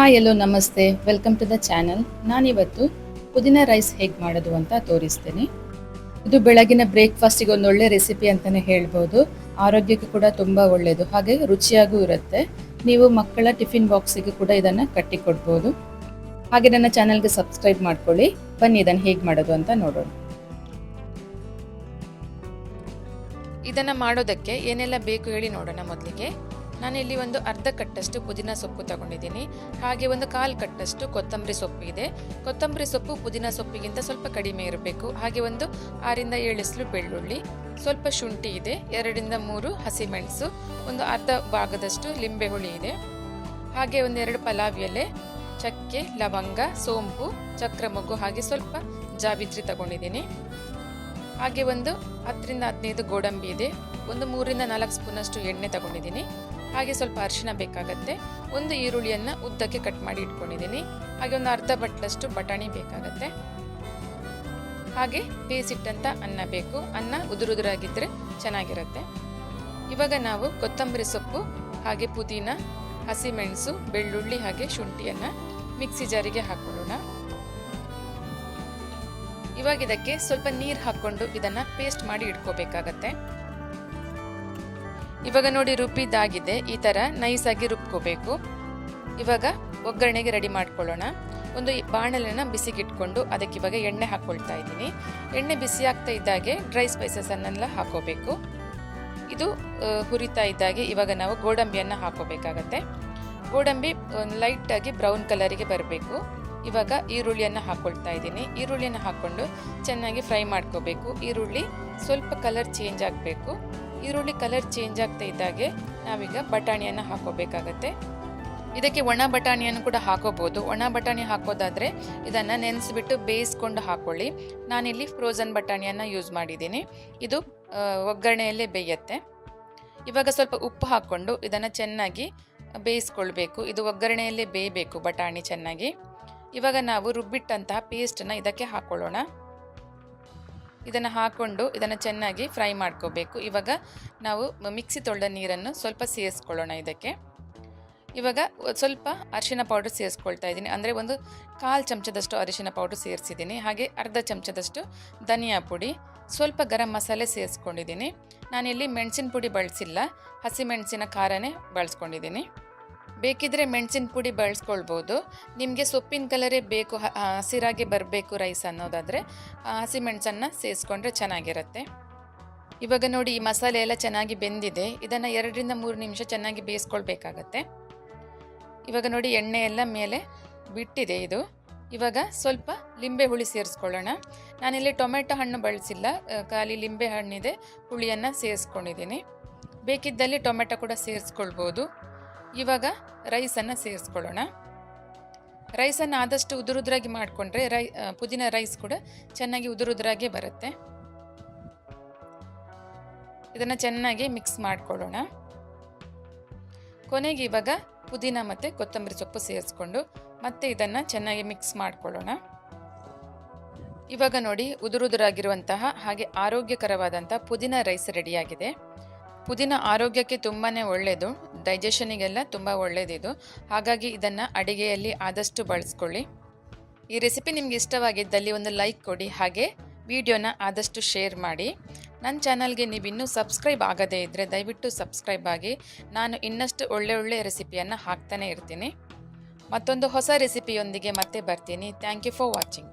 Hi, ಎಲ್ಲೋ ನಮಸ್ತೆ. Welcome to the channel. ನಾನಿವತ್ತು ಪುದೀನ ರೈಸ್ ಹೇಗೆ ಮಾಡೋದು ಅಂತ ತೋರಿಸ್ತೀನಿ. ಇದು ಬೆಳಗಿನ ಬ್ರೇಕ್ಫಾಸ್ಟಿಗೆ ಒಳ್ಳೆ ರೆಸಿಪಿ ಅಂತಲೇ ಹೇಳ್ಬೋದು. ಆರೋಗ್ಯಕ್ಕೆ ಕೂಡ ತುಂಬ ಒಳ್ಳೆಯದು ಹಾಗೆ ರುಚಿಯಾಗೂ ಇರುತ್ತೆ. ನೀವು ಮಕ್ಕಳ ಟಿಫಿನ್ ಬಾಕ್ಸಿಗೆ ಕೂಡ ಇದನ್ನು ಕಟ್ಟಿ ಕೊಡ್ಬೋದು ಹಾಗೆ ನನ್ನ ಚಾನಲ್ಗೆ ಸಬ್ಸ್ಕ್ರೈಬ್ ಮಾಡ್ಕೊಳ್ಳಿ. ಬನ್ನಿ, ಇದನ್ನು ಹೇಗೆ ಮಾಡೋದು ಅಂತ ನೋಡೋಣ. ಇದನ್ನು ಮಾಡೋದಕ್ಕೆ ಏನೆಲ್ಲ ಬೇಕು ಹೇಳಿ ನೋಡೋಣ ಮೊದಲಿಗೆ. ನಾನಿಲ್ಲಿ ಒಂದು ಅರ್ಧ ಕಟ್ಟಷ್ಟು ಪುದೀನ ಸೊಪ್ಪು ತಗೊಂಡಿದ್ದೀನಿ. ಹಾಗೆ ಒಂದು ಕಾಲು ಕಟ್ಟಷ್ಟು ಕೊತ್ತಂಬರಿ ಸೊಪ್ಪು ಇದೆ. ಕೊತ್ತಂಬರಿ ಸೊಪ್ಪು ಪುದೀನ ಸೊಪ್ಪಿಗಿಂತ ಸ್ವಲ್ಪ ಕಡಿಮೆ ಇರಬೇಕು. ಹಾಗೆ ಒಂದು ಆರಿಂದ ಏಳಿಸ್ಲು ಬೆಳ್ಳುಳ್ಳಿ, ಸ್ವಲ್ಪ ಶುಂಠಿ ಇದೆ, ಎರಡರಿಂದ ಮೂರು ಹಸಿಮೆಣಸು, ಒಂದು ಅರ್ಧ ಭಾಗದಷ್ಟು ಲಿಂಬೆ ಹುಳಿ ಇದೆ. ಹಾಗೆ ಒಂದೆರಡು ಪಲಾವ್ ಎಲೆ, ಚಕ್ಕೆ, ಲವಂಗ, ಸೋಂಪು, ಚಕ್ರ ಮಗು ಹಾಗೆ ಸ್ವಲ್ಪ ಜಾವಿತ್ರಿ ತಗೊಂಡಿದ್ದೀನಿ. ಹಾಗೆ ಒಂದು ಹತ್ತರಿಂದ ಹದಿನೈದು ಗೋಡಂಬಿ ಇದೆ. ಒಂದು ಮೂರಿಂದ ನಾಲ್ಕು ಸ್ಪೂನಷ್ಟು ಎಣ್ಣೆ ತಗೊಂಡಿದ್ದೀನಿ. ಹಾಗೆ ಸ್ವಲ್ಪ ಅರಿಶಿನ ಬೇಕಾಗತ್ತೆ. ಒಂದು ಈರುಳ್ಳಿಯನ್ನು ಉದ್ದಕ್ಕೆ ಕಟ್ ಮಾಡಿ ಇಟ್ಕೊಂಡಿದ್ದೀನಿ. ಹಾಗೆ ಒಂದು ಅರ್ಧ ಬಟ್ಲಷ್ಟು ಬಟಾಣಿ ಬೇಕಾಗತ್ತೆ. ಹಾಗೆ ಬೇಯಿಸಿಟ್ಟಂಥ ಅನ್ನ ಬೇಕು. ಅನ್ನ ಉದುರುದುರಾಗಿದ್ದರೆ ಚೆನ್ನಾಗಿರುತ್ತೆ. ಇವಾಗ ನಾವು ಕೊತ್ತಂಬರಿ ಸೊಪ್ಪು, ಹಾಗೆ ಪುದೀನ, ಹಸಿಮೆಣಸು, ಬೆಳ್ಳುಳ್ಳಿ ಹಾಗೆ ಶುಂಠಿಯನ್ನ ಮಿಕ್ಸಿ ಜಾರಿಗೆ ಹಾಕೊಳ್ಳೋಣ. ಇವಾಗ ಇದಕ್ಕೆ ಸ್ವಲ್ಪ ನೀರು ಹಾಕ್ಕೊಂಡು ಇದನ್ನ ಪೇಸ್ಟ್ ಮಾಡಿ ಇಟ್ಕೋಬೇಕಾಗತ್ತೆ. ಇವಾಗ ನೋಡಿ ರುಬ್ಬಿದ್ದಾಗಿದೆ ಈ ಥರ ನೈಸಾಗಿ ರುಬ್ಕೋಬೇಕು. ಇವಾಗ ಒಗ್ಗರಣೆಗೆ ರೆಡಿ ಮಾಡ್ಕೊಳ್ಳೋಣ. ಒಂದು ಬಾಣಲೆನ ಬಿಸಿಗಿಟ್ಕೊಂಡು ಅದಕ್ಕೆ ಇವಾಗ ಎಣ್ಣೆ ಹಾಕ್ಕೊಳ್ತಾ ಇದ್ದೀನಿ. ಎಣ್ಣೆ ಬಿಸಿ ಆಗ್ತಾ ಇದ್ದಾಗೆ ಡ್ರೈ ಸ್ಪೈಸಸನ್ನೆಲ್ಲ ಹಾಕೋಬೇಕು. ಇದು ಹುರಿತಾ ಇದ್ದಾಗೆ ಇವಾಗ ನಾವು ಗೋಡಂಬಿಯನ್ನು ಹಾಕೋಬೇಕಾಗತ್ತೆ. ಗೋಡಂಬಿ ಲೈಟಾಗಿ ಬ್ರೌನ್ ಕಲರಿಗೆ ಬರಬೇಕು. ಇವಾಗ ಈರುಳ್ಳಿಯನ್ನು ಹಾಕ್ಕೊಳ್ತಾ ಇದ್ದೀನಿ. ಈರುಳ್ಳಿಯನ್ನು ಹಾಕ್ಕೊಂಡು ಚೆನ್ನಾಗಿ ಫ್ರೈ ಮಾಡ್ಕೋಬೇಕು. ಈರುಳ್ಳಿ ಸ್ವಲ್ಪ ಕಲರ್ ಚೇಂಜ್ ಆಗಬೇಕು. ಈರುಳ್ಳಿ ಕಲರ್ ಚೇಂಜ್ ಆಗ್ತಾ ಇದ್ದಾಗೆ ನಾವೀಗ ಬಟಾಣಿಯನ್ನು ಹಾಕೋಬೇಕಾಗತ್ತೆ. ಇದಕ್ಕೆ ಒಣ ಬಟಾಣಿಯನ್ನು ಕೂಡ ಹಾಕೋಬಹುದು ಒಣ ಬಟಾಣಿ ಹಾಕೋದಾದರೆ ಇದನ್ನು ನೆನೆಸಿಬಿಟ್ಟು ಬೇಯಿಸ್ಕೊಂಡು ಹಾಕ್ಕೊಳ್ಳಿ ನಾನಿಲ್ಲಿ ಫ್ರೋಝನ್ ಬಟಾಣಿಯನ್ನು ಯೂಸ್ ಮಾಡಿದ್ದೀನಿ. ಇದು ಒಗ್ಗರಣೆಯಲ್ಲೇ ಬೇಯುತ್ತೆ. ಇವಾಗ ಸ್ವಲ್ಪ ಉಪ್ಪು ಹಾಕ್ಕೊಂಡು ಇದನ್ನು ಚೆನ್ನಾಗಿ ಬೇಯಿಸ್ಕೊಳ್ಬೇಕು. ಇದು ಒಗ್ಗರಣೆಯಲ್ಲೇ ಬೇಯಬೇಕು ಬಟಾಣಿ ಚೆನ್ನಾಗಿ. ಇವಾಗ ನಾವು ರುಬ್ಬಿಟ್ಟಂತಹ ಪೇಸ್ಟನ್ನು ಇದಕ್ಕೆ ಹಾಕೊಳ್ಳೋಣ. ಇದನ್ನು ಹಾಕ್ಕೊಂಡು ಇದನ್ನು ಚೆನ್ನಾಗಿ ಫ್ರೈ ಮಾಡ್ಕೋಬೇಕು. ಇವಾಗ ನಾವು ಮಿಕ್ಸಿ ತೊಳೆದ ನೀರನ್ನು ಸ್ವಲ್ಪ ಸೇರಿಸ್ಕೊಳ್ಳೋಣ ಇದಕ್ಕೆ. ಇವಾಗ ಸ್ವಲ್ಪ ಅರಿಶಿನ ಪೌಡರ್ ಸೇರಿಸ್ಕೊಳ್ತಾ ಇದ್ದೀನಿ. ಅಂದರೆ ಒಂದು ಕಾಲು ಚಮಚದಷ್ಟು ಅರಿಶಿನ ಪೌಡರ್ ಸೇರಿಸಿದ್ದೀನಿ. ಹಾಗೆ ಅರ್ಧ ಚಮಚದಷ್ಟು ಧನಿಯಾ ಪುಡಿ, ಸ್ವಲ್ಪ ಗರಂ ಮಸಾಲೆ ಸೇರಿಸ್ಕೊಂಡಿದ್ದೀನಿ. ನಾನಿಲ್ಲಿ ಮೆಣಸಿನ ಪುಡಿ ಬಳಸಿಲ್ಲ. ಹಸಿಮೆಣಸಿನ ಖಾರನೇ ಬಳಸ್ಕೊಂಡಿದ್ದೀನಿ. ಬೇಕಿದ್ರೆ ಮೆಣಸಿನ ಪುಡಿ ಬಳಸ್ಕೊಳ್ಬೋದು. ನಿಮಗೆ ಸೊಪ್ಪಿನ ಕಲರೇ ಬೇಕು ಹಸಿರಾಗಿ ಬರಬೇಕು ರೈಸ್ ಅನ್ನೋದಾದರೆ ಹಸಿಮೆಣಸನ್ನು ಸೇರಿಸ್ಕೊಂಡ್ರೆ ಚೆನ್ನಾಗಿರುತ್ತೆ. ಇವಾಗ ನೋಡಿ ಈ ಮಸಾಲೆ ಎಲ್ಲ ಚೆನ್ನಾಗಿ ಬೆಂದಿದೆ. ಇದನ್ನು ಎರಡರಿಂದ ಮೂರು ನಿಮಿಷ ಚೆನ್ನಾಗಿ ಬೇಯಿಸ್ಕೊಳ್ಬೇಕಾಗತ್ತೆ. ಇವಾಗ ನೋಡಿ ಎಣ್ಣೆ ಎಲ್ಲ ಮೇಲೆ ಬಿಟ್ಟಿದೆ ಇದು. ಇವಾಗ ಸ್ವಲ್ಪ ಲಿಂಬೆ ಹುಳಿ ಸೇರಿಸ್ಕೊಳ್ಳೋಣ. ನಾನಿಲ್ಲಿ ಟೊಮೆಟೊ ಹಣ್ಣು ಬಳಸಿಲ್ಲ. ಖಾಲಿ ಲಿಂಬೆ ಹಣ್ಣಿದೆ, ಹುಳಿಯನ್ನು ಸೇರಿಸ್ಕೊಂಡಿದ್ದೀನಿ. ಬೇಕಿದ್ದಲ್ಲಿ ಟೊಮೆಟೊ ಕೂಡ ಸೇರಿಸ್ಕೊಳ್ಬೋದು. ಇವಾಗ ರೈಸನ್ನು ಸೇರಿಸ್ಕೊಳ್ಳೋಣ. ರೈಸನ್ನು ಆದಷ್ಟು ಉದುರುದ್ರಾಗಿ ಮಾಡಿಕೊಂಡ್ರೆ ರೈ ಪುದೀನ ರೈಸ್ ಕೂಡ ಚೆನ್ನಾಗಿ ಉದುರುದ್ರಾಗೆ ಬರುತ್ತೆ. ಇದನ್ನು ಚೆನ್ನಾಗಿ ಮಿಕ್ಸ್ ಮಾಡಿಕೊಳ್ಳೋಣ. ಕೊನೆಗೆ ಇವಾಗ ಪುದೀನ ಮತ್ತು ಕೊತ್ತಂಬರಿ ಸೊಪ್ಪು ಸೇರಿಸ್ಕೊಂಡು ಮತ್ತೆ ಇದನ್ನು ಚೆನ್ನಾಗಿ ಮಿಕ್ಸ್ ಮಾಡಿಕೊಳ್ಳೋಣ. ಇವಾಗ ನೋಡಿ ಉದುರುದುರಾಗಿರುವಂತಹ ಹಾಗೆ ಆರೋಗ್ಯಕರವಾದಂಥ ಪುದೀನ ರೈಸ್ ರೆಡಿಯಾಗಿದೆ. ಪುದೀನ ಆರೋಗ್ಯಕ್ಕೆ ತುಂಬಾ ಒಳ್ಳೆಯದು ಡೈಜೆಷನಿಗೆಲ್ಲ ತುಂಬ ಒಳ್ಳೆಯದಿದು ಹಾಗಾಗಿ ಇದನ್ನು ಅಡಿಗೆಯಲ್ಲಿ ಆದಷ್ಟು ಬಳಸ್ಕೊಳ್ಳಿ. ಈ ರೆಸಿಪಿ ನಿಮ್ಗೆ ಇಷ್ಟವಾಗಿದ್ದಲ್ಲಿ ಒಂದು ಲೈಕ್ ಕೊಡಿ, ಹಾಗೆ ವಿಡಿಯೋನ ಆದಷ್ಟು ಶೇರ್ ಮಾಡಿ. ನನ್ನ ಚಾನಲ್ಗೆ ನೀವು ಇನ್ನೂ ಸಬ್ಸ್ಕ್ರೈಬ್ ಆಗದೇ ಇದ್ದರೆ ದಯವಿಟ್ಟು ಸಬ್ಸ್ಕ್ರೈಬ್ ಆಗಿ. ನಾನು ಇನ್ನಷ್ಟು ಒಳ್ಳೆ ಒಳ್ಳೆ ರೆಸಿಪಿಯನ್ನು ಹಾಕ್ತಾನೆ ಇರ್ತೀನಿ. ಮತ್ತೊಂದು ಹೊಸ ರೆಸಿಪಿಯೊಂದಿಗೆ ಮತ್ತೆ ಬರ್ತೀನಿ. Thank you for watching